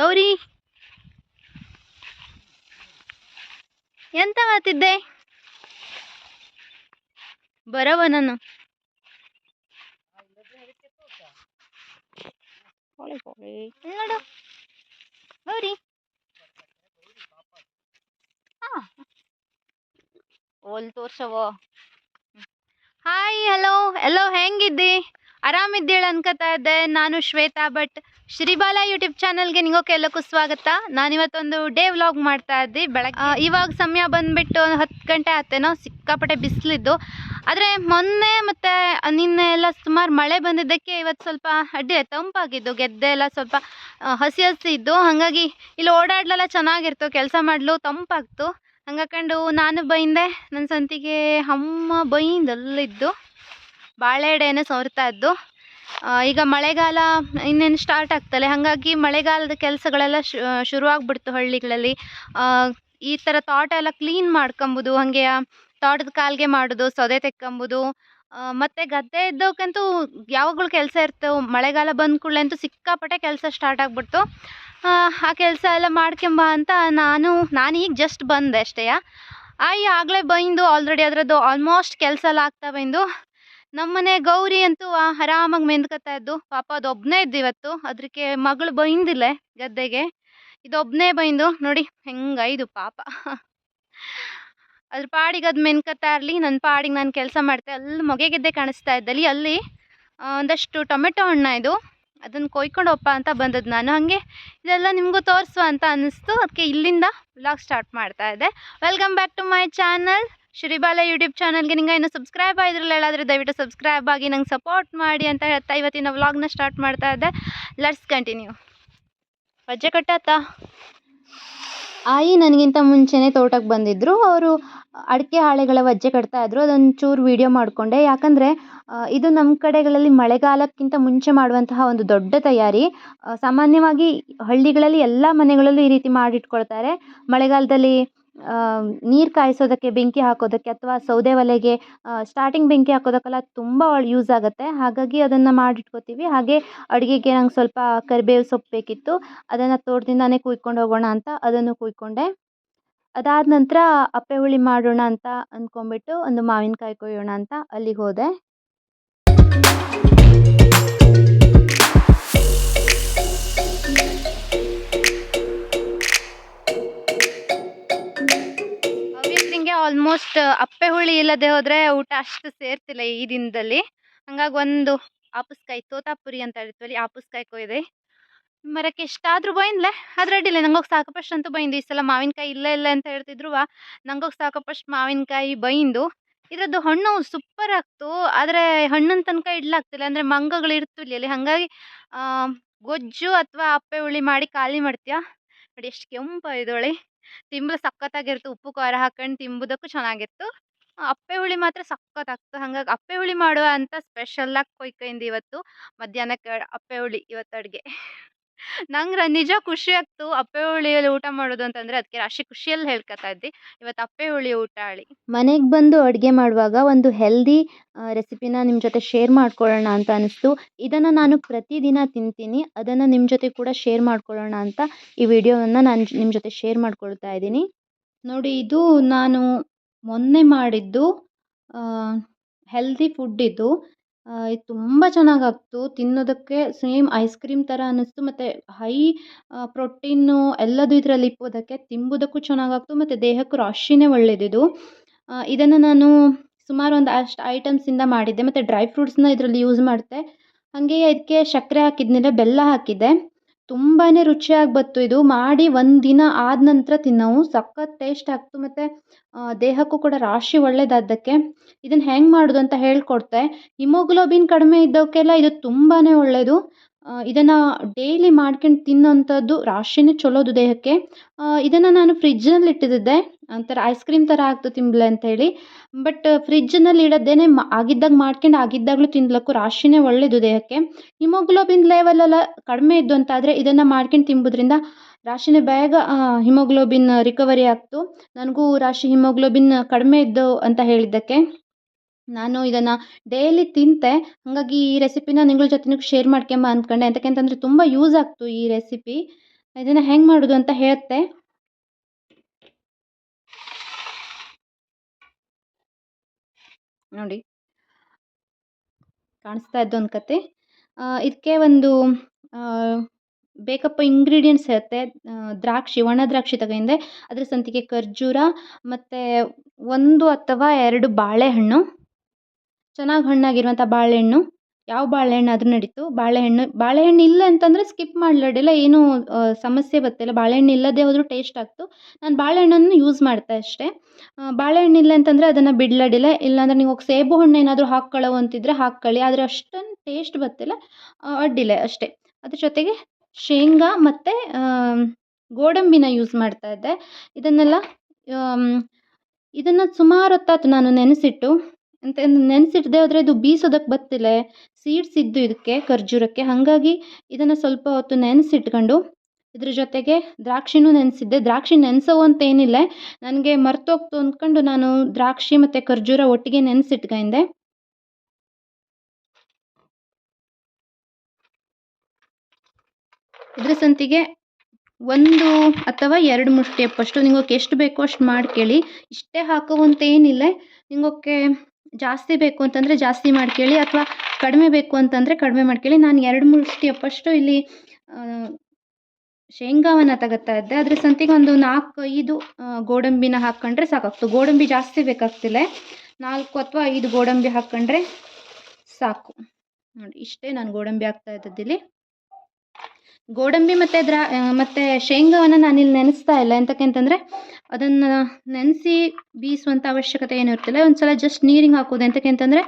ಗೌರಿ? ಎಂತ ಮಾಡ್ತಿದ್ದೆ ಬರವ ನಾನು. ನೋಡು. ಗೌರಿ? ಓಲ್ ತೋರ್ಸವ ಹಾಯ್ ಹಲೋ ಎಲ್ಲೋ ಹೆಂಗಿದ್ದಿ? ಆರಾಮಿದ್ದೀಳ ಅನ್ಕೋತಾ ಇದ್ದೆ. ನಾನು ಶ್ವೇತಾ ಭಟ್. ಶ್ರೀಬಾಲ ಯೂಟ್ಯೂಬ್ ಚಾನಲ್ಗೆ ಎಲ್ಲಕ್ಕೂ ಸ್ವಾಗತ. ನಾನಿವತ್ತೊಂದು ಡೇ ವ್ಲಾಗ್ ಮಾಡ್ತಾ ಇದ್ದೆ. ಬೆಳಗ್ಗೆ ಇವಾಗ ಸಮಯ ಬಂದುಬಿಟ್ಟು ಹತ್ತು ಗಂಟೆ ಆತೇನೋ, ಸಿಕ್ಕಾಪಟ್ಟೆ ಬಿಸಿಲಿದ್ದು. ಆದರೆ ಮೊನ್ನೆ ಮತ್ತು ನಿನ್ನೆ ಎಲ್ಲ ಸುಮಾರು ಮಳೆ ಬಂದಿದ್ದಕ್ಕೆ ಇವತ್ತು ಸ್ವಲ್ಪ ಅಡ್ಡಿ, ತಂಪಾಗಿದ್ದು, ಗೆದ್ದೆ ಎಲ್ಲ ಸ್ವಲ್ಪ ಹಸಿ ಹಸಿ ಇದ್ದು. ಹಾಗಾಗಿ ಇಲ್ಲಿ ಓಡಾಡ್ಲೆಲ್ಲ ಚೆನ್ನಾಗಿರ್ತು, ಕೆಲಸ ಮಾಡಲು, ತಂಪಾಗ್ತು. ಹಂಗಾಕೊಂಡು ನಾನು ಬೈಂದೆ ನನ್ನ ಸಂತಿಗೆ ಅಮ್ಮ ಬೈಂದಲ್ಲಿದ್ದು ಬಾಳೆಡೆಯನ್ನು ಸವರ್ತಾ ಇದ್ದು ಈಗ ಮಳೆಗಾಲ ಇನ್ನೇನು ಸ್ಟಾರ್ಟ್ ಆಗ್ತಲೆ ಹಾಗಾಗಿ ಮಳೆಗಾಲದ ಕೆಲಸಗಳೆಲ್ಲ ಶುರುವಾಗ್ಬಿಡ್ತು ಹಳ್ಳಿಗಳಲ್ಲಿ. ಈ ಥರ ತೋಟ ಎಲ್ಲ ಕ್ಲೀನ್ ಮಾಡ್ಕೊಂಬುದು ಹಾಗೆ ತೋಟದ ಕಾಲ್ಗೆ ಮಾಡೋದು ಸೊದೆ ತೆಕ್ಕೊಂಬುದು ಮತ್ತು ಗದ್ದೆ ಇದ್ದಕ್ಕಂತೂ ಯಾವಾಗಲೂ ಕೆಲಸ ಇರ್ತವೆ. ಮಳೆಗಾಲ ಬಂದ ಕೂಡಲೇ ಅಂತೂ ಸಿಕ್ಕಾಪಟ್ಟೆ ಕೆಲಸ ಸ್ಟಾರ್ಟ್ ಆಗಿಬಿಡ್ತು. ಆ, ಕೆಲಸ ಎಲ್ಲ ಮಾಡ್ಕೊಂಬ ಅಂತ ನಾನು ನಾನು ಈಗ ಜಸ್ಟ್ ಬಂದೆ ಅಷ್ಟೇ ಆಯ್ ಆಗಲೇ ಬಂದು ಆಲ್ರೆಡಿ ಅದರದ್ದು ಆಲ್ಮೋಸ್ಟ್ ಕೆಲಸ ಎಲ್ಲ ಆಗ್ತಾ ಬೈಂದು ನಮ್ಮನೆ ಗೌರಿ ಅಂತೂ ಆರಾಮಾಗಿ ಮೆಂದ್ಕೊತಾ ಇದ್ದು, ಪಾಪ ಅದು ಒಬ್ಬನೇ ಇದ್ದು ಇವತ್ತು. ಅದಕ್ಕೆ ಮಗಳು ಬೈಂದಿಲ್ಲ ಗದ್ದೆಗೆ. ಇದೊಬ್ಬನೇ ಬೈಂದು, ನೋಡಿ ಹೆಂಗೈದು ಪಾಪ. ಅದ್ರ ಪಾಡಿಗೆ ಅದು ಮೆನ್ಕತ್ತಾ ಇರಲಿ ನನ್ನ ಪಾಡಿಗೆ ನಾನು ಕೆಲಸ ಮಾಡ್ತೆ. ಅಲ್ಲಿ ಮೊಗೆಗೆದ್ದೆ ಕಾಣಿಸ್ತಾ ಇದ್ದಲ್ಲಿ, ಅಲ್ಲಿ ಒಂದಷ್ಟು ಟೊಮೆಟೊ ಹಣ್ಣ ಇದು. ಅದನ್ನು ಕೊಯ್ಕೊಂಡು ಒಪ್ಪ ಅಂತ ಬಂದದ್ದು ನಾನು. ಹಾಗೆ ಇದೆಲ್ಲ ನಿಮಗೂ ತೋರಿಸುವ ಅಂತ ಅನ್ನಿಸ್ತು. ಅದಕ್ಕೆ ಇಲ್ಲಿಂದ ವ್ಲಾಗ್ ಸ್ಟಾರ್ಟ್ ಮಾಡ್ತಾ ಇದ್ದೆ. Welcome back to my channel Shribala YouTube ಚಾನಲ್ಗೆ ನಿಂಗೆ ಇನ್ನೂ ಸಬ್ಸ್ಕ್ರೈಬ್ ಆಗಿದ್ರಲ್ಲ ಹೇಳಾದ್ರೆ ದಯವಿಟ್ಟು ಸಬ್ಸ್ಕ್ರೈಬ್ ಆಗಿ ನಂಗೆ ಸಪೋರ್ಟ್ ಮಾಡಿ ಅಂತ ಹೇಳ್ತಾ ಇವತ್ತಿನ ವ್ಲಾಗ್ನ ಸ್ಟಾರ್ಟ್ ಮಾಡ್ತಾ ಇದ್ದೆ. ಲೆಟ್ಸ್ ಕಂಟಿನ್ಯೂ ವಜ್ಜೆ ಕಟ್ಟಾತ? ಆಯಿ ನನಗಿಂತ ಮುಂಚೆನೇ ತೋಟಕ್ಕೆ ಬಂದಿದ್ದರು ಅವರು ಅಡಿಕೆ ಹಾಳೆಗಳ ವಜ್ಜೆ ಕಟ್ತಾ ಇದ್ರು. ಅದೊಂದು ಚೂರು ವೀಡಿಯೋ ಮಾಡಿಕೊಂಡೆ. ಯಾಕಂದರೆ ಇದು ನಮ್ಮ ಕಡೆಗಳಲ್ಲಿ ಮಳೆಗಾಲಕ್ಕಿಂತ ಮುಂಚೆ ಮಾಡುವಂತಹ ಒಂದು ದೊಡ್ಡ ತಯಾರಿ. ಸಾಮಾನ್ಯವಾಗಿ ಹಳ್ಳಿಗಳಲ್ಲಿ ಎಲ್ಲ ಮನೆಗಳಲ್ಲೂ ಈ ರೀತಿ ಮಾಡಿಟ್ಕೊಳ್ತಾರೆ. ಮಳೆಗಾಲದಲ್ಲಿ ನೀರು ಕಾಯಿಸೋದಕ್ಕೆ, ಬೆಂಕಿ ಹಾಕೋದಕ್ಕೆ ಅಥವಾ ಸೌದೆ ಒಲೆಗೆ ಸ್ಟಾರ್ಟಿಂಗ್ ಬೆಂಕಿ ಹಾಕೋದಕ್ಕೆಲ್ಲ ತುಂಬ ಯೂಸ್ ಆಗುತ್ತೆ. ಹಾಗಾಗಿ ಅದನ್ನು ಮಾಡಿಟ್ಕೋತೀವಿ. ಹಾಗೆ ಅಡುಗೆಗೆ ನಂಗೆ ಸ್ವಲ್ಪ ಕರಿಬೇವು ಸೊಪ್ಪು ಬೇಕಿತ್ತು. ಅದನ್ನು ತೋಟದಿಂದಾನೇ ಕುಯ್ಕೊಂಡು ಹೋಗೋಣ ಅಂತ ಅದನ್ನು ಕುಯ್ಕೊಂಡೆ. ಅದಾದ ನಂತರ ಅಪ್ಪೆ ಹುಳಿ ಮಾಡೋಣ ಅಂತ ಅಂದ್ಕೊಂಬಿಟ್ಟು ಒಂದು ಮಾವಿನಕಾಯಿ ಕೊಯ್ಯೋಣ ಅಂತ ಅಲ್ಲಿಗೆ ಹೋದೆ. ಆಲ್ಮೋಸ್ಟ್ ಅಪ್ಪೆ ಹುಳಿ ಇಲ್ಲದೆ ಹೋದರೆ ಊಟ ಅಷ್ಟು ಸೇರ್ತಿಲ್ಲ ಈ ದಿನದಲ್ಲಿ. ಹಂಗಾಗಿ ಒಂದು ಆಪಸ್ಕಾಯಿ, ತೋತಾಪುರಿ ಅಂತ ಹೇಳ್ತೀವಲ್ಲಿ ಆಪಸ್ಕಾಯಿ ಕೊಯ್ದೆ. ಮರಕ್ಕೆ ಎಷ್ಟಾದರೂ ಬೈನ್ಲೆ ಅದ್ರ ಅಡ್ಡಿಲ್ಲ ನಂಗೋಗಿ ಸಾಕಪ್ಪಷ್ಟು ಅಂತೂ ಬೈಂದು ಈ ಸಲ ಮಾವಿನಕಾಯಿ ಇಲ್ಲ ಇಲ್ಲ ಅಂತ ಹೇಳ್ತಿದ್ರು. ನಂಗೋಗಿ ಸಾಕಪ್ಪಷ್ಟು ಮಾವಿನಕಾಯಿ ಬೈಂದು. ಇದರದ್ದು ಹಣ್ಣು ಸೂಪರ್ ಆಗ್ತು. ಆದರೆ ಹಣ್ಣಿನ ತನಕ ಇಡ್ಲಾಗ್ತಿಲ್ಲ. ಅಂದರೆ ಮಂಗಗಳು ಇರ್ತಿಲ್ಲ ಹಾಗಾಗಿ ಗೊಜ್ಜು ಅಥವಾ ಅಪ್ಪೆ ಹುಳಿ ಮಾಡಿ ಖಾಲಿ ಮಾಡ್ತೀಯ? ನೋಡಿ, ಎಷ್ಟು ಕೆಂಪಾಗಿದೊಳೆ ತಿಂಬಲು ಸಖತ್ತಾಗಿರ್ತು ಉಪ್ಪು, ಖಾರ ಹಾಕೊಂಡು ತಿಂಬುದಕ್ಕೂ ಚೆನ್ನಾಗಿತ್ತು. ಅಪ್ಪೆ ಹುಳಿ ಮಾತ್ರ ಸಖತ್ತಾಗ್ತು. ಹಾಗಾಗಿ ಅಪ್ಪೆ ಹುಳಿ ಮಾಡುವ ಅಂತ ಸ್ಪೆಷಲ್ಲಾಗಿ ಕೊಯ್ಕಂಡು ಇವತ್ತು ಮಧ್ಯಾಹ್ನಕ್ಕೆ ಅಪ್ಪೆ ಹುಳಿ ಇವತ್ತು ಅಡುಗೆ. ನಂಗೆ ನಿಜ ಖುಷಿ ಆಗ್ತು ಅಪ್ಪೆ ಹುಳಿಯಲ್ಲಿ ಊಟ ಮಾಡೋದು ಅಂತಂದರೆ ಅದಕ್ಕೆ ರಾಶಿ ಖುಷಿಯಲ್ಲಿ ಹೇಳ್ಕೊತಾ ಇದ್ದೆ. ಇವತ್ತು ಅಪ್ಪೆ ಹುಳಿ ಊಟ ಹೇಳಿ ಮನೆಗೆ ಬಂದು ಅಡುಗೆ ಮಾಡುವಾಗ ಒಂದು ಹೆಲ್ದಿ ರೆಸಿಪಿನ ನಿಮ್ಮ ಜೊತೆ ಶೇರ್ ಮಾಡ್ಕೊಳ್ಳೋಣ ಅಂತ ಅನಿಸ್ತು. ಇದನ್ನು ನಾನು ಪ್ರತಿದಿನ ತಿಂತೀನಿ. ಅದನ್ನು ನಿಮ್ಮ ಜೊತೆ ಕೂಡ ಶೇರ್ ಮಾಡ್ಕೊಳ್ಳೋಣ ಅಂತ ಈ ವಿಡಿಯೋವನ್ನು ನಾನು ನಿಮ್ಮ ಜೊತೆ ಶೇರ್ ಮಾಡ್ಕೊಳ್ತಾ ಇದ್ದೀನಿ. ನೋಡಿ, ಇದು ನಾನು ಮೊನ್ನೆ ಮಾಡಿದ್ದು ಹೆಲ್ದಿ ಫುಡ್ ಇದು. ಇದು ತುಂಬ ಚೆನ್ನಾಗಾಗ್ತು. ತಿನ್ನೋದಕ್ಕೆ ಸೇಮ್ ಐಸ್ ಕ್ರೀಮ್ ಥರ ಅನ್ನಿಸ್ತು. ಮತ್ತು ಹೈ ಪ್ರೋಟೀನು ಎಲ್ಲದೂ ಇದರಲ್ಲಿ ಇಪ್ಪೋದಕ್ಕೆ ತಿಂಬೋದಕ್ಕೂ ಚೆನ್ನಾಗಾಗ್ತು. ಮತ್ತು ದೇಹಕ್ಕೂ ರಾಶಿನೇ ಒಳ್ಳೆಯದಿದು ಇದನ್ನು ನಾನು ಸುಮಾರು ಒಂದು ಅಷ್ಟು ಐಟಮ್ಸಿಂದ ಮಾಡಿದ್ದೆ. ಮತ್ತು ಡ್ರೈ ಫ್ರೂಟ್ಸ್ನ ಇದರಲ್ಲಿ ಯೂಸ್ ಮಾಡಿದೆ ಹಾಗೆ ಇದಕ್ಕೆ ಸಕ್ಕರೆ ಹಾಕಿದ್ಮೇಲೆ ಬೆಲ್ಲ ಹಾಕಿದ್ದೆ. ತುಂಬಾ ರುಚಿಯಾಗಿ ಬಂತು ಇದು. ಮಾಡಿ ಒಂದು ದಿನ ಆದ ನಂತರ ತಿನ್ನವು. ಸಖತ್ ಟೇಸ್ಟ್ ಆಗ್ತು ಮತ್ತು ದೇಹಕ್ಕೂ ಕೂಡ ರಾಶಿ ಒಳ್ಳೇದಾದ್ದಕ್ಕೆ. ಇದನ್ನು ಹೆಂಗೆ ಮಾಡೋದು ಅಂತ ಹೇಳಿಕೊಡ್ತೆ. ಹಿಮೋಗ್ಲೋಬಿನ್ ಕಡಿಮೆ ಇದ್ದವಕ್ಕೆಲ್ಲ ಇದು ತುಂಬಾ ಒಳ್ಳೆಯದು ಇದನ್ನು ಡೈಲಿ ಮಾಡ್ಕೊಂಡು ತಿನ್ನೋಂಥದ್ದು ರಾಶಿನೇ ಚಲೋದು ದೇಹಕ್ಕೆ. ಇದನ್ನು ನಾನು ಫ್ರಿಜ್ನಲ್ಲಿ ಇಟ್ಟಿದ್ದೆ ಒಂಥರ ಐಸ್ ಕ್ರೀಮ್ ಥರ ಆಗ್ತು ತಿಂಬ್ಲೆ ಅಂತೇಳಿ ಬಟ್ ಫ್ರಿಜ್ನಲ್ಲಿ ಇಡೋದೇನೆ ಮ, ಆಗಿದ್ದಾಗ ಮಾಡ್ಕೊಂಡು ಆಗಿದ್ದಾಗಲೂ ತಿನ್ಲಕ್ಕೂ ರಾಶಿನೇ ಒಳ್ಳೆಯದು ದೇಹಕ್ಕೆ. ಹಿಮೋಗ್ಲೋಬಿನ್ ಲೆವೆಲ್ ಎಲ್ಲ ಕಡಿಮೆ ಇದ್ದು ಅಂತಾದರೆ ಇದನ್ನು ಮಾಡ್ಕೊಂಡು ತಿಂಬೋದ್ರಿಂದ ರಾಶಿನೇ ಬೇಗ ಹಿಮೋಗ್ಲೋಬಿನ್ ರಿಕವರಿ ಆಗ್ತು. ನನಗೂ ರಾಶಿ ಹಿಮೋಗ್ಲೋಬಿನ್ ಕಡಿಮೆ ಇದ್ದು ಅಂತ ಹೇಳಿದ್ದಕ್ಕೆ. ನಾನು ಇದನ್ನು ಡೈಲಿ ತಿಂತೆ. ಹಾಗಾಗಿ ಈ ರೆಸಿಪಿನ ನಿಂಗಳ ಜೊತೆನೂ ಶೇರ್ ಮಾಡ್ಕೊಂಬ ಅಂದ್ಕೊಂಡೆ. ಯಾಕಂತಂದರೆ ತುಂಬ ಯೂಸ್ ಆಗ್ತು ಈ ರೆಸಿಪಿ ಇದನ್ನು ಹೆಂಗೆ ಮಾಡೋದು ಅಂತ ಹೇಳುತ್ತೆ ನೋಡಿ. ಕಾಣಿಸ್ತಾ ಇದ್ದು ಒಂದು ಕತೆ. ಇದಕ್ಕೆ ಒಂದು ಬೇಕಪ್ಪ ಇಂಗ್ರೀಡಿಯೆಂಟ್ಸ್ ಇರುತ್ತೆ ದ್ರಾಕ್ಷಿ, ಒಣ ದ್ರಾಕ್ಷಿ ತಗೊಂಡೆ ಅದ್ರ ಸಂತಿಗೆ ಖರ್ಜೂರ, ಮತ್ತು ಒಂದು ಅಥವಾ ಎರಡು ಬಾಳೆಹಣ್ಣು. ಚೆನ್ನಾಗಿ ಹಣ್ಣಾಗಿರುವಂಥ ಬಾಳೆಹಣ್ಣು. ಯಾವ ಬಾಳೆಹಣ್ಣು ಆದರೂ ನಡೀತು. ಬಾಳೆಹಣ್ಣು ಬಾಳೆಹಣ್ಣು ಇಲ್ಲ ಅಂತಂದರೆ ಸ್ಕಿಪ್ ಮಾಡ್ಲಡಿಲ್ಲ ಏನೂ ಸಮಸ್ಯೆ ಬರ್ತಿಲ್ಲ ಬಾಳೆಹಣ್ಣು ಇಲ್ಲದೆ ಹೋದರೂ ಟೇಸ್ಟ್ ಆಗ್ತು. ನಾನು ಬಾಳೆಹಣ್ಣನ್ನು ಯೂಸ್ ಮಾಡ್ತೆ ಅಷ್ಟೇ ಬಾಳೆಹಣ್ಣು ಇಲ್ಲ ಅಂತಂದರೆ ಅದನ್ನು ಬಿಡ್ಲಡಿಲ್ಲ. ಇಲ್ಲಾಂದರೆ ನೀವು ಸೇಬು ಹಣ್ಣು ಏನಾದರೂ ಹಾಕ್ಕೊಳ್ಳೋ ಅಂತಿದ್ರೆ ಹಾಕ್ಕೊಳ್ಳಿ ಆದರೆ ಅಷ್ಟೊಂದು ಟೇಸ್ಟ್ ಬರ್ತಿಲ್ಲ ಅಡ್ಡಿಲ್ಲ ಅಷ್ಟೇ. ಅದ್ರ ಜೊತೆಗೆ ಶೇಂಗಾ ಮತ್ತು ಗೋಡಂಬಿನ ಯೂಸ್ ಮಾಡ್ತಾ ಇದ್ದೆ. ಇದನ್ನೆಲ್ಲ ಇದನ್ನು ಸುಮಾರು ಹೊತ್ತಾಯ್ತು ನಾನು ನೆನೆಸಿಟ್ಟು. ಅಂತ ನೆನೆಸಿಡದೆ ಹೋದರೆ ಇದು ಬೀಸೋದಕ್ಕೆ ಬರ್ತಿಲ್ಲ ಸೀಡ್ಸ್ ಇದ್ದು ಇದಕ್ಕೆ, ಖರ್ಜೂರಕ್ಕೆ. ಹಾಗಾಗಿ ಇದನ್ನು ಸ್ವಲ್ಪ ಹೊತ್ತು ನೆನೆಸಿಟ್ಕೊಂಡು ಇದ್ರ ಜೊತೆಗೆ ದ್ರಾಕ್ಷಿನೂ ನೆನೆಸಿದ್ದೆ. ದ್ರಾಕ್ಷಿ ನೆನೆಸೋ ಅಂತ ಏನಿಲ್ಲ. ನನಗೆ ಮರ್ತೋಗ್ತು ಅಂದ್ಕೊಂಡು ನಾನು ದ್ರಾಕ್ಷಿ ಮತ್ತು ಖರ್ಜೂರ ಒಟ್ಟಿಗೆ ನೆನೆಸಿಟ್ಕೊಂಡೆ ಇದ್ರ ಸಂತಿಗೆ ಒಂದು ಅಥವಾ ಎರಡು ಮುಷ್ಟಿ ಅಪ್ಪಷ್ಟು ಎಷ್ಟು ಬೇಕೋ ಅಷ್ಟು ಮಾಡ್ಕೊಳ್ಳಿ ಇಷ್ಟೇ ಹಾಕೋ ಅಂತ ಏನಿಲ್ಲ. ನಿಂಗೋಕೆ ಜಾಸ್ತಿ ಬೇಕು ಅಂತಂದರೆ ಜಾಸ್ತಿ ಮಾಡ್ಕೊಳ್ಳಿ ಅಥವಾ ಕಡಿಮೆ ಬೇಕು ಅಂತಂದರೆ ಕಡಿಮೆ ಮಾಡ್ಕೊಳ್ಳಿ ನಾನು ಎರಡು ಮುಷ್ಟಿ ಅಪ್ಪಷ್ಟು ಇಲ್ಲಿ ಶೇಂಗಾವನ್ನು ತಗೋತಾ ಇದ್ದೆ. ಅದ್ರ ಸಂತಿಗೆ ಒಂದು ನಾಲ್ಕು, ಐದು ಗೋಡಂಬಿನ ಹಾಕ್ಕೊಂಡ್ರೆ ಸಾಕಾಗ್ತು. ಗೋಡಂಬಿ ಜಾಸ್ತಿ ಬೇಕಾಗ್ತಿಲ್ಲ. ನಾಲ್ಕು ಅಥವಾ ಐದು ಗೋಡಂಬಿ ಹಾಕ್ಕೊಂಡ್ರೆ ಸಾಕು. ನೋಡಿ, ಇಷ್ಟೇ ನಾನು ಗೋಡಂಬಿ ಹಾಕ್ತಾ ಇದ್ದದ್ದಿಲ್ಲಿ. ಗೋಡಂಬಿ ಮತ್ತು ದ್ರಾ ಮತ್ತು ಶೇಂಗಾವನ್ನು ನಾನಿಲ್ಲಿ ನೆನೆಸ್ತಾ ಇಲ್ಲ. ಎಂತಕ್ಕೆ ಅಂತಂದರೆ, ಅದನ್ನು ನೆನೆಸಿ ಬೀಸುವಂಥ ಅವಶ್ಯಕತೆ ಏನು ಇರ್ತಿಲ್ಲ. ಒಂದು ಸಲ ಜಸ್ಟ್ ನೀರಿಗೆ ಹಾಕೋದು ಎಂತಕ್ಕೆ ಅಂತಂದರೆ,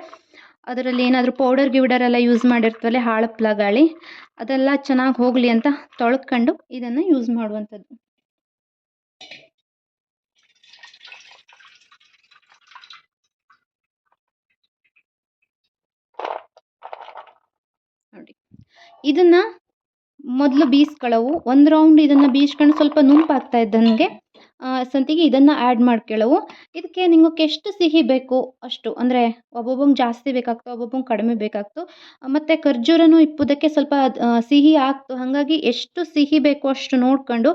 ಅದರಲ್ಲಿ ಏನಾದರೂ ಪೌಡರ್ ಗಿವ್ಡರ್ ಎಲ್ಲ ಯೂಸ್ ಮಾಡಿರ್ತೀವಲ್ಲ ಹಾಳಪ್ಲ ಗಾಳಿ ಅದೆಲ್ಲ ಚೆನ್ನಾಗಿ ಹೋಗಲಿ ಅಂತ ತೊಳ್ಕೊಂಡು ಇದನ್ನು ಯೂಸ್ ಮಾಡುವಂಥದ್ದು. ನೋಡಿ. ಇದನ್ನು ಮೊದಲು ಬೀಸ್ಕೊಳ್ಳವು ಒಂದು ರೌಂಡ್ ಇದನ್ನು ಬೀಸ್ಕೊಂಡು ಸ್ವಲ್ಪ ನುಂಪಾಗ್ತಾ ಇದ್ದಂಗೆ ಸಂತಿಗೆ ಇದನ್ನು ಆ್ಯಡ್ ಮಾಡ್ಕೊಳ್ಳವು ಇದಕ್ಕೆ ನಿಮಗೆ ಎಷ್ಟು ಸಿಹಿ ಬೇಕು? ಅಷ್ಟು. ಅಂದರೆ ಒಬ್ಬೊಬ್ಬಂಗೆ ಜಾಸ್ತಿ ಬೇಕಾಗ್ತು, ಒಬ್ಬೊಬ್ಬಂಗೆ ಕಡಿಮೆ ಬೇಕಾಗ್ತು. ಮತ್ತು ಖರ್ಜೂರನೂ ಇಪ್ಪುದಕ್ಕೆ ಸ್ವಲ್ಪ ಸಿಹಿ ಆಗ್ತು. ಹಾಗಾಗಿ ಎಷ್ಟು ಸಿಹಿ ಬೇಕು ಅಷ್ಟು ನೋಡ್ಕೊಂಡು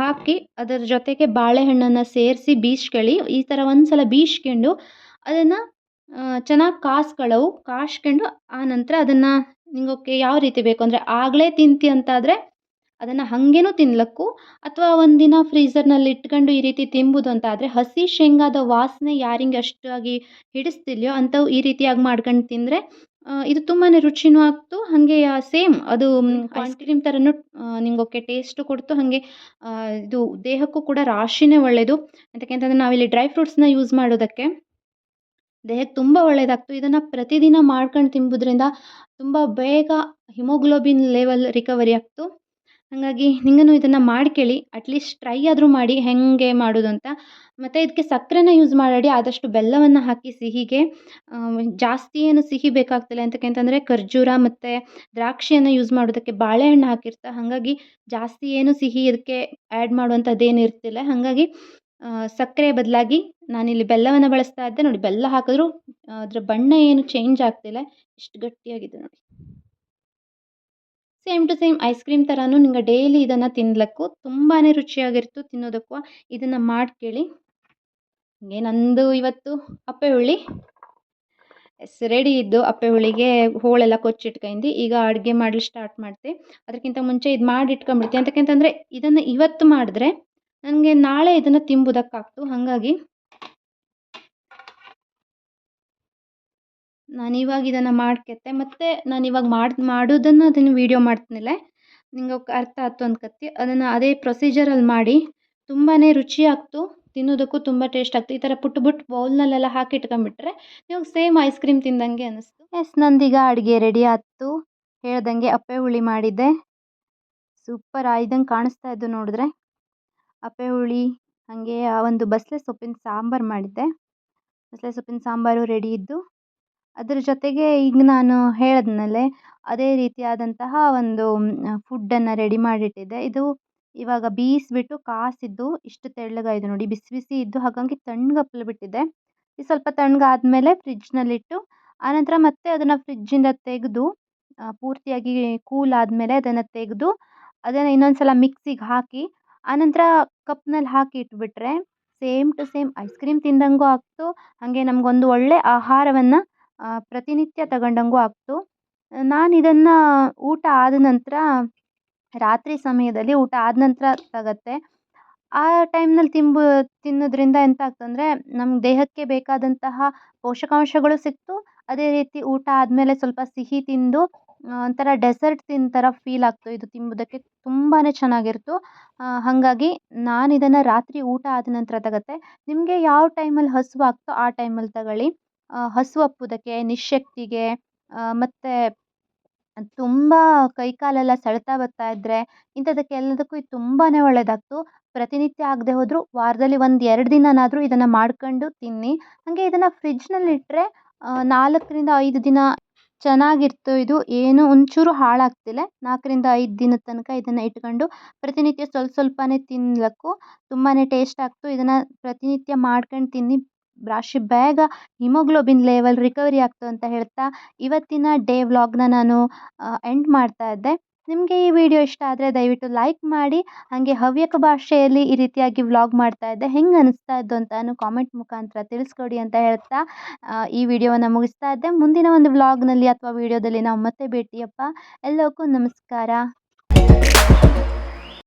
ಹಾಕಿ ಅದರ ಜೊತೆಗೆ ಬಾಳೆಹಣ್ಣನ್ನು ಸೇರಿಸಿ ಬೀಸ್ಕೊಳ್ಳಿ. ಈ ಥರ ಒಂದು ಸಲ ಬೀಸ್ಕೊಂಡು ಅದನ್ನು ಚೆನ್ನಾಗಿ ಕಾಸ್ಕೊಳ್ಳವು ಕಾಸ್ಕೊಂಡು ಆ ನಂತರ ಅದನ್ನು ನಿಂಗೋಕೆ ಯಾವ ರೀತಿ ಬೇಕು? ಅಂದರೆ ಆಗಲೇ ತಿಂತಿ ಅಂತಾದರೆ ಅದನ್ನು ಹಾಗೇನೂ ತಿನ್ಲಕ್ಕು. ಅಥವಾ ಒಂದಿನ ಫ್ರೀಝರ್ನಲ್ಲಿ ಇಟ್ಕೊಂಡು ಈ ರೀತಿ ತಿಂಬುದು ಅಂತ ಆದರೆ ಹಸಿ ಶೇಂಗಾದ ವಾಸನೆ ಯಾರಿಗೆ ಅಷ್ಟಾಗಿ ಹಿಡಿಸ್ತಿಲ್ಯೋ ಅಂಥವು ಈ ರೀತಿಯಾಗಿ ಮಾಡ್ಕೊಂಡು ತಿಂದರೆ ಇದು ತುಂಬಾ ರುಚಿನೂ ಆಗ್ತು. ಹಾಗೆ ಸೇಮ್ ಅದು ಐಸ್ ಕ್ರೀಮ್ ಥರನೂ ನಿಮಗೆ ಟೇಸ್ಟು ಕೊಡ್ತು. ಹಾಗೆ ಇದು ದೇಹಕ್ಕೂ ಕೂಡ ರಾಶಿನೇ ಒಳ್ಳೆಯದು ಯಾಕೆಂತಂದರೆ ನಾವಿಲ್ಲಿ ಡ್ರೈ ಫ್ರೂಟ್ಸ್ನ ಯೂಸ್ ಮಾಡೋದಕ್ಕೆ ದೇಹಕ್ಕೆ ತುಂಬ ಒಳ್ಳೆಯದಾಗ್ತು ಇದನ್ನು ಪ್ರತಿದಿನ ಮಾಡ್ಕೊಂಡು ತಿಂಬೋದ್ರಿಂದ ತುಂಬ ಬೇಗ ಹಿಮೋಗ್ಲೋಬಿನ್ ಲೆವೆಲ್ ರಿಕವರಿ ಆಗ್ತು. ಹಾಗಾಗಿ ನಿಂಗೂ ಇದನ್ನು ಮಾಡ್ಕೇಳಿ ಅಟ್ಲೀಸ್ಟ್ ಟ್ರೈ ಆದರೂ ಮಾಡಿ, ಹೇಗೆ ಮಾಡೋದು ಅಂತ. ಮತ್ತು ಇದಕ್ಕೆ ಸಕ್ಕರೆನ ಯೂಸ್ ಮಾಡಿ ಆದಷ್ಟು ಬೆಲ್ಲವನ್ನು ಹಾಕಿ ಸಿಹಿಗೆ. ಜಾಸ್ತಿ ಏನು ಸಿಹಿ ಬೇಕಾಗ್ತಿಲ್ಲ ಎಂತಕ್ಕೆ ಅಂತಂದರೆ ಖರ್ಜೂರ ಮತ್ತು ದ್ರಾಕ್ಷಿಯನ್ನು ಯೂಸ್ ಮಾಡೋದಕ್ಕೆ ಬಾಳೆಹಣ್ಣು ಹಾಕಿರ್ತಾ. ಹಾಗಾಗಿ ಜಾಸ್ತಿ ಏನು ಸಿಹಿ ಇದಕ್ಕೆ ಆ್ಯಡ್ ಮಾಡುವಂಥದ್ದೇನು ಇರ್ತಿಲ್ಲ. ಹಾಗಾಗಿ ಸಕ್ಕರೆ ಬದಲಾಗಿ ನಾನಿಲ್ಲಿ ಬೆಲ್ಲವನ್ನು ಬಳಸ್ತಾ ಇದ್ದೆ. ನೋಡಿ, ಬೆಲ್ಲ ಹಾಕಿದ್ರು ಅದರ ಬಣ್ಣ ಏನು ಚೇಂಜ್ ಆಗ್ತಿಲ್ಲ ಇಷ್ಟು ಗಟ್ಟಿಯಾಗಿದೆ ನೋಡಿ. Same to same ice cream ಥರನೂ ನಿಂಗೆ ಡೈಲಿ ಇದನ್ನು ತಿನ್ಲಕ್ಕು ತುಂಬಾ ರುಚಿಯಾಗಿರ್ತು ತಿನ್ನೋದಕ್ಕೂ. ಇದನ್ನು ಮಾಡ್ಕೇಳಿ ಹಂಗೆ ನಂದು ಇವತ್ತು ಅಪ್ಪೆ ಹುಳಿ. ಎಸ್ ರೆಡಿ ಇದ್ದು ಅಪ್ಪೆ ಹುಳಿಗೆ ಹೋಳೆಲ್ಲ ಕೊಚ್ಚಿಟ್ಕೊಂಡು ಈಗ ಅಡುಗೆ ಮಾಡಲು ಸ್ಟಾರ್ಟ್ ಮಾಡ್ತೆ. ಅದಕ್ಕಿಂತ ಮುಂಚೆ ಇದು ಮಾಡಿ ಇಟ್ಕೊಂಡ್ಬಿಡ್ತೀನಿ ಅಂತಕ್ಕಂತಂದರೆ ಇದನ್ನು ಇವತ್ತು ಮಾಡಿದ್ರೆ ನನಗೆ ನಾಳೆ ಇದನ್ನು ತಿಂಬುದಕ್ಕಾಗ್ತು. ಹಾಗಾಗಿ ನಾನು ಇವಾಗ ಇದನ್ನು ಮಾಡ್ಕೆತ್ತೆ. ಮತ್ತು ನಾನು ಇವಾಗ ಮಾಡಿ, ಮಾಡೋದನ್ನು ಅದನ್ನು ವೀಡಿಯೋ ಮಾಡ್ತೀನಿಲ್ಲ? ನಿಂಗೆ ಅರ್ಥ ಆಯ್ತು ಅನ್ಕತ್ತಿ. ಅದನ್ನು ಅದೇ ಪ್ರೊಸೀಜರಲ್ಲಿ ಮಾಡಿ ತುಂಬಾ ರುಚಿ ಆಗ್ತು ತಿನ್ನೋದಕ್ಕೂ ತುಂಬ ಟೇಸ್ಟ್ ಆಗ್ತು ಈ ಥರ ಪುಟ್ಟು ಪುಟ್ಟ ಬೌಲ್ನಲ್ಲೆಲ್ಲ ಹಾಕಿ ಇಟ್ಕೊಂಬಿಟ್ರೆ ನೀವು ಸೇಮ್ ಐಸ್ ಕ್ರೀಮ್ ತಿಂದಂಗೆ ಅನ್ನಿಸ್ತು ಎಸ್ ನಂದೀಗ ಅಡುಗೆ ರೆಡಿ ಆಯ್ತು ಹೇಳ್ದಂಗೆ ಅಪ್ಪೆ ಹುಳಿ ಮಾಡಿದ್ದೆ. ಸೂಪರ್ ಆಯ್ದಂಗೆ ಕಾಣಿಸ್ತಾ ಇದ್ದು ನೋಡಿದ್ರೆ. ಅಪ್ಪೆ ಹುಳಿ ಹಾಗೆ ಒಂದು ಬಸಳೆ ಸೊಪ್ಪಿನ ಸಾಂಬಾರು ಮಾಡಿದ್ದೆ. ಬಸಳೆ ಸೊಪ್ಪಿನ ಸಾಂಬಾರು ರೆಡಿ ಇದ್ದು, ಅದ್ರ ಜೊತೆಗೆ ಈಗ ನಾನು ಹೇಳಿದ್ನಲ್ಲ, ಅದೇ ರೀತಿಯಾದಂತಹ ಒಂದು ಫುಡ್ಡನ್ನು ರೆಡಿ ಮಾಡಿಟ್ಟಿದ್ದೆ. ಇದು ಇವಾಗ ಬೀಸಿಬಿಟ್ಟು ಕಾಸಿದ್ದು, ಇಷ್ಟು ತೆಳ್ಳಗಾಯಿತು ನೋಡಿ, ಬಿಸಿ ಬಿಸಿ ಇದ್ದು, ಹಾಗಾಗಿ ತಣ್ಣಗಪ್ಲು ಬಿಟ್ಟಿದೆ ಇದು ಸ್ವಲ್ಪ ತಣ್ಣಗಾದ್ಮೇಲೆ ಫ್ರಿಜ್ನಲ್ಲಿಟ್ಟು ಆನಂತರ ಮತ್ತೆ ಅದನ್ನು ಫ್ರಿಜ್ಜಿಂದ ತೆಗೆದು ಪೂರ್ತಿಯಾಗಿ ಕೂಲ್ ಆದಮೇಲೆ ಅದನ್ನು ತೆಗೆದು, ಅದನ್ನು ಇನ್ನೊಂದು ಸಲ ಮಿಕ್ಸಿಗೆ ಹಾಕಿ ಆನಂತರ ಕಪ್ನಲ್ಲಿ ಹಾಕಿ ಇಟ್ಬಿಟ್ರೆ same to same ice cream ತಿಂದಂಗೂ ಆಗ್ತು, ಹಾಗೆ ನಮಗೊಂದು ಒಳ್ಳೆ ಆಹಾರವನ್ನು ಪ್ರತಿನಿತ್ಯ ತಗೊಂಡಂಗೂ ಆಗ್ತು. ನಾನು ಇದನ್ನು ಊಟ ಆದ ನಂತರ, ರಾತ್ರಿ ಸಮಯದಲ್ಲಿ ಊಟ ಆದ ನಂತರ ತಗತ್ತೆ. ಆ ಟೈಮ್ನಲ್ಲಿ ತಿಂಬು, ತಿನ್ನೋದ್ರಿಂದ ಎಂತ ಆಗ್ತಂದರೆ ನಮ್ಮ ದೇಹಕ್ಕೆ ಬೇಕಾದಂತಹ ಪೋಷಕಾಂಶಗಳು ಸಿಕ್ತು. ಅದೇ ರೀತಿ ಊಟ ಆದಮೇಲೆ ಸ್ವಲ್ಪ ಸಿಹಿ ತಿಂದು ಒಂಥರ ಡೆಸರ್ಟ್ ತಿಂದ ಥರ ಫೀಲ್ ಆಗ್ತು. ಇದು ತಿಂಬುದಕ್ಕೆ ತುಂಬಾ ಚೆನ್ನಾಗಿರ್ತು. ಹಾಗಾಗಿ ನಾನು ಇದನ್ನು ರಾತ್ರಿ ಊಟ ಆದ ನಂತರ ತಗತ್ತೆ. ನಿಮಗೆ ಯಾವ ಟೈಮಲ್ಲಿ ಹಸಿವಾಗ್ತೋ ಆ ಟೈಮಲ್ಲಿ ತಗೊಳ್ಳಿ. ಹಸಿವು ನಿಶಕ್ತಿಗೆ ಮತ್ತು ತುಂಬ ಕೈ ಕಾಲೆಲ್ಲ ಸೆಳೆತ ಬರ್ತಾ ಇದ್ದರೆ ಇಂಥದಕ್ಕೆಲ್ಲದಕ್ಕೂ ಇದು ತುಂಬಾ ಒಳ್ಳೆಯದಾಗ್ತು ಪ್ರತಿನಿತ್ಯ ಆಗದೆ ಹೋದರೂ ವಾರದಲ್ಲಿ ಒಂದು ಎರಡು ದಿನನಾದರೂ ಇದನ್ನು ಮಾಡ್ಕೊಂಡು ತಿನ್ನಿ. ಹಾಗೆ ಇದನ್ನು ಫ್ರಿಜ್ನಲ್ಲಿಟ್ಟರೆ ನಾಲ್ಕರಿಂದ ಐದು ದಿನ ಚೆನ್ನಾಗಿರ್ತು. ಇದು ಏನು ಒಂಚೂರು ಹಾಳಾಗ್ತಿಲ್ಲ. ನಾಲ್ಕರಿಂದ ಐದು ದಿನದ ತನಕ ಇದನ್ನು ಇಟ್ಕೊಂಡು ಪ್ರತಿನಿತ್ಯ ಸ್ವಲ್ಪ ಸ್ವಲ್ಪನೇ ತಿನ್ಲಿಕ್ಕೂ ತುಂಬಾ ಟೇಸ್ಟ್ ಆಗ್ತು. ಇದನ್ನು ಪ್ರತಿನಿತ್ಯ ಮಾಡ್ಕೊಂಡು ತಿನ್ನಿ. ರಾಶಿ ಬೇಗ ಹಿಮೋಗ್ಲೋಬಿನ್ ಲೆವೆಲ್ ರಿಕವರಿ ಆಗ್ತು ಅಂತ ಹೇಳ್ತಾ ಇವತ್ತಿನ ಡೇ ವ್ಲಾಗ್ನ ನಾನು ಎಂಡ್ ಮಾಡ್ತಾ ಇದ್ದೆ. ನಿಮಗೆ ಈ ವಿಡಿಯೋ ಇಷ್ಟ ಆದರೆ ದಯವಿಟ್ಟು ಲೈಕ್ ಮಾಡಿ, ಹಾಗೆ ಹವ್ಯಕ ಭಾಷೆಯಲ್ಲಿ ಈ ರೀತಿಯಾಗಿ ವ್ಲಾಗ್ ಮಾಡ್ತಾ ಇದ್ದೆ ಹೆಂಗೆ ಅನಿಸ್ತಾ ಇದ್ದು ಅಂತಾನು ಕಾಮೆಂಟ್ ಮುಖಾಂತರ ತಿಳಿಸ್ಕೊಡಿ ಅಂತ ಹೇಳ್ತಾ ಈ ವಿಡಿಯೋವನ್ನು ಮುಗಿಸ್ತಾ ಇದ್ದೆ. ಮುಂದಿನ ಒಂದು ವ್ಲಾಗ್ನಲ್ಲಿ ಅಥವಾ ವಿಡಿಯೋದಲ್ಲಿ ನಾವು ಮತ್ತೆ ಭೇಟಿಯಪ್ಪ. ಎಲ್ಲಕ್ಕೂ ನಮಸ್ಕಾರ.